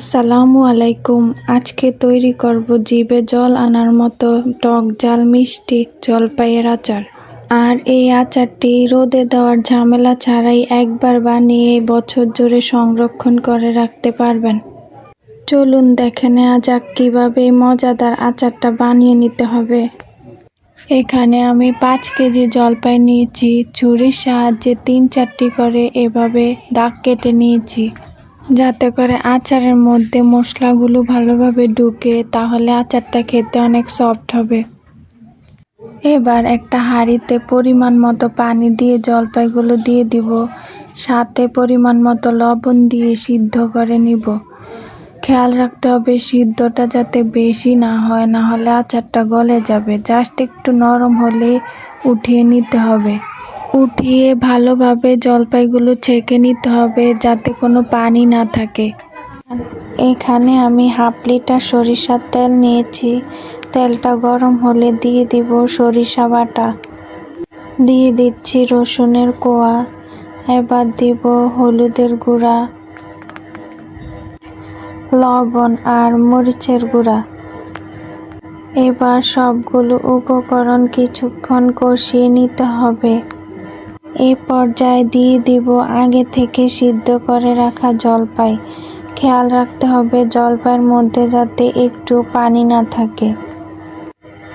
আসসালামু আলাইকুম। আজকে তৈরি করব জিভে জল আনার মতো টক জাল মিষ্টি জলপাইয়ের আচার। আর এই আচারটি রোদে দেওয়ার ঝামেলা ছাড়াই একবার বানিয়ে বছর জুড়ে সংরক্ষণ করে রাখতে পারবেন। চলুন দেখে নেওয়া যাক কীভাবে মজাদার আচারটা বানিয়ে নিতে হবে। এখানে আমি পাঁচ কেজি জলপাই নিয়েছি, ছুরির সাহায্যে তিন চারটি করে এভাবে দাগ কেটে নিয়েছি। যাতে করে আচারের মধ্যে মশলাগুলো ভালোভাবে ঢুকে, তাহলে আচারটা খেতে অনেক সফট হবে। এবার একটা হাঁড়িতে পরিমাণ মতো পানি দিয়ে জলপাইগুলো দিয়ে দিব। সাথে পরিমাণ মতো লবণ দিয়ে সিদ্ধ করে নিব। খেয়াল রাখতে হবে সিদ্ধটা যাতে বেশি না হয়, না হলে আচারটা গলে যাবে। জাস্ট একটু নরম হলে উঠিয়ে নিতে হবে। উঠিয়ে ভালোভাবে জলপাইগুলো ছেঁকে নিতে হবে যাতে কোনো পানি না থাকে। এখানে আমি হাফ লিটার সরিষার তেল নিয়েছি। তেলটা গরম হলে দিয়ে দিব সরিষা বাটা। দিয়ে দিচ্ছি রসুনের কোয়া। এবার দিব হলুদের গুঁড়া, লবণ আর মরিচের গুঁড়া। এবার সবগুলো উপকরণ কিছুক্ষণ কষিয়ে নিতে হবে। এই পর্যায়ে দিয়ে দিব আগে থেকে সিদ্ধ করে রাখা জলপাই। খেয়াল রাখতে হবে জলপাইয়ের মধ্যে যাতে একটু পানি না থাকে।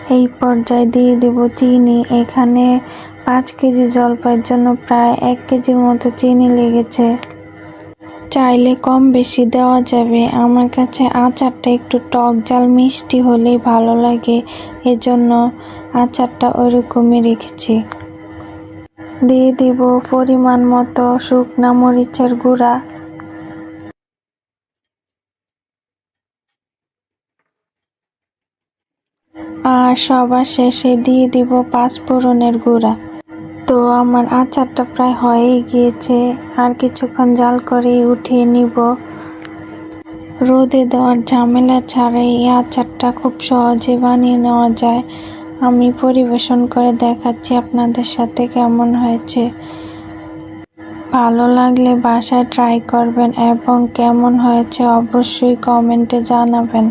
এই পর্যায়ে দিয়ে দিব চিনি। এখানে পাঁচ কেজি জলপাইয়ের জন্য প্রায় এক কেজির মতো চিনি লেগেছে। চাইলে কম বেশি দেওয়া যাবে। আমার কাছে আচারটা একটু টক জাল মিষ্টি হলেই ভালো লাগে। এজন্য আচারটা ওইরকমই রেখেছি। দিয়ে দিব পরিমাণ মতো শুকনা মরিচের গুঁড়া। আর সবার শেষে দিয়ে দিব পাঁচফোড়নের গুঁড়া। তো আমার আচারটা প্রায় হয়েই গিয়েছে, আর কিছুক্ষণ জাল করে উঠিয়ে নিব। রোদে দেওয়ার ঝামেলা ছাড়াই এই আচারটা খুব সহজে বানিয়ে নেওয়া যায়। আমি পরিবেশন করে দেখাচ্ছি আপনাদের সাথে কেমন হয়েছে। ভালো লাগলে বাসায় ট্রাই করবেন এবং কেমন হয়েছে অবশ্যই কমেন্টে জানাবেন।